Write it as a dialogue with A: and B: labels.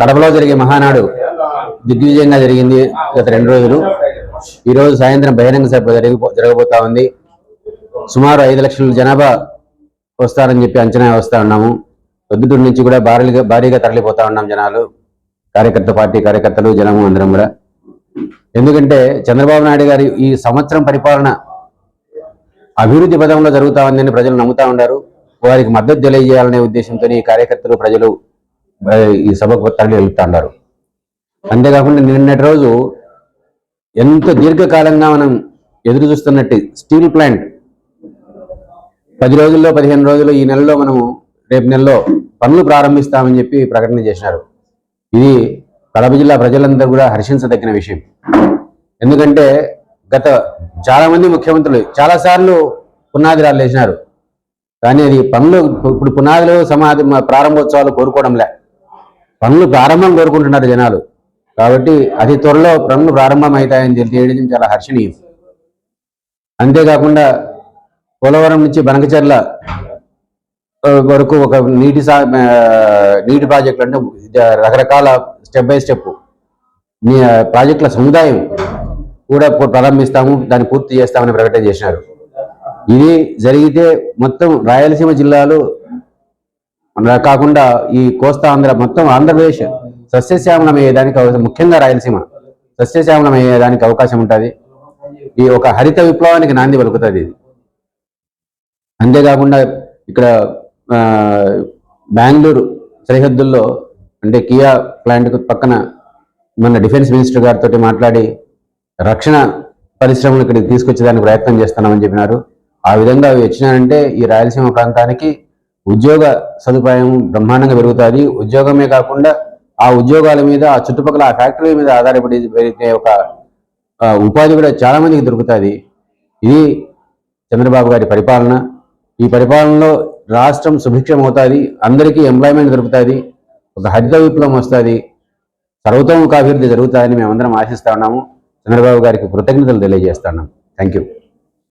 A: కడపలో జరిగే మహానాడు దిగ్విజయంగా జరిగింది గత రెండు రోజులు. ఈ రోజు సాయంత్రం బహిరంగ సభ జరగబోతా ఉంది. సుమారు ఐదు లక్షల జనాభా వస్తారని చెప్పి అంచనా వస్తూ ఉన్నాము. పొద్దుటూరు నుంచి కూడా భారీగా భారీగా తరలిపోతా ఉన్నాం జనాలు. కార్యకర్త పార్టీ కార్యకర్తలు జనము అందరం కూడా. ఎందుకంటే చంద్రబాబు నాయుడు గారి ఈ సంవత్సరం పరిపాలన అభివృద్ధి పదంలో జరుగుతా ఉందని ప్రజలు నమ్ముతా ఉన్నారు. వారికి మద్దతు తెలియజేయాలనే ఉద్దేశంతో ఈ కార్యకర్తలు ప్రజలు ఈ సభకు తరలి వెళ్తా అన్నారు అంతేకాకుండా నిన్నటి రోజు ఎంత దీర్ఘకాలంగా మనం ఎదురు చూస్తున్నట్టు స్టీల్ ప్లాంట్ పది రోజుల్లో పదిహేను రోజులు ఈ నెలలో మనము రేపు నెలలో పనులు ప్రారంభిస్తామని చెప్పి ప్రకటన చేసినారు. ఇది కడప జిల్లా ప్రజలందరూ కూడా హర్షించదగిన విషయం. ఎందుకంటే గత చాలా మంది ముఖ్యమంత్రులు చాలా సార్లు పునాది రాళ్ళు వేసినారు. కానీ అది పనులు ఇప్పుడు పునాదులు సమాధి ప్రారంభోత్సవాలు కోరుకోవడంలే పనులు ప్రారంభం కోరుకుంటున్నారు జనాలు. కాబట్టి అతి త్వరలో పనులు ప్రారంభం అవుతాయని తెలియడం చాలా హర్షణీయం. అంతేకాకుండా పోలవరం నుంచి బనకచర్ల వరకు ఒక నీటి సా నీటి ప్రాజెక్టులు అంటే రకరకాల స్టెప్ బై స్టెప్ ప్రాజెక్టుల సముదాయం కూడా ప్రారంభిస్తాము దాన్ని పూర్తి చేస్తామని ప్రకటన చేసినారు. ఇది జరిగితే మొత్తం రాయలసీమ జిల్లాలో అలా కాకుండా ఈ కోస్తా ఆంధ్ర మొత్తం ఆంధ్రప్రదేశ్ సస్యశ్యామలం అయ్యేదానికి ముఖ్యంగా రాయలసీమ సస్యశ్యామలం అయ్యేదానికి అవకాశం ఉంటుంది. ఈ ఒక హరిత విప్లవానికి నాంది పలుకుతుంది ఇది. అంతేకాకుండా ఇక్కడ బెంగళూరు సరిహద్దుల్లో అంటే కియా ప్లాంట్కు పక్కన మన డిఫెన్స్ మినిస్టర్ గారితో మాట్లాడి రక్షణ పరిశ్రమలు ఇక్కడికి తీసుకొచ్చేదానికి ప్రయత్నం చేస్తున్నామని చెప్పినారు. ఆ విధంగా అవి వచ్చినాయంటే ఈ రాయలసీమ ప్రాంతానికి ఉద్యోగ సదుపాయం బ్రహ్మాండంగా పెరుగుతుంది. ఉద్యోగమే కాకుండా ఆ ఉద్యోగాల మీద ఆ చుట్టుపక్కల ఆ ఫ్యాక్టరీ మీద ఆధారపడి పెరిగే ఒక ఉపాధి కూడా చాలా మందికి దొరుకుతుంది. ఇది చంద్రబాబు గారి పరిపాలన. ఈ పరిపాలనలో రాష్ట్రం సుభిక్షం అవుతుంది అందరికీ ఎంప్లాయ్మెంట్ దొరుకుతుంది. ఒక హరిత విప్లవం వస్తుంది. సర్వతోముఖాభివృద్ధి జరుగుతుందని మేమందరం ఆశిస్తా ఉన్నాము. చంద్రబాబు గారికి కృతజ్ఞతలు తెలియజేస్తున్నాం థ్యాంక్ యూ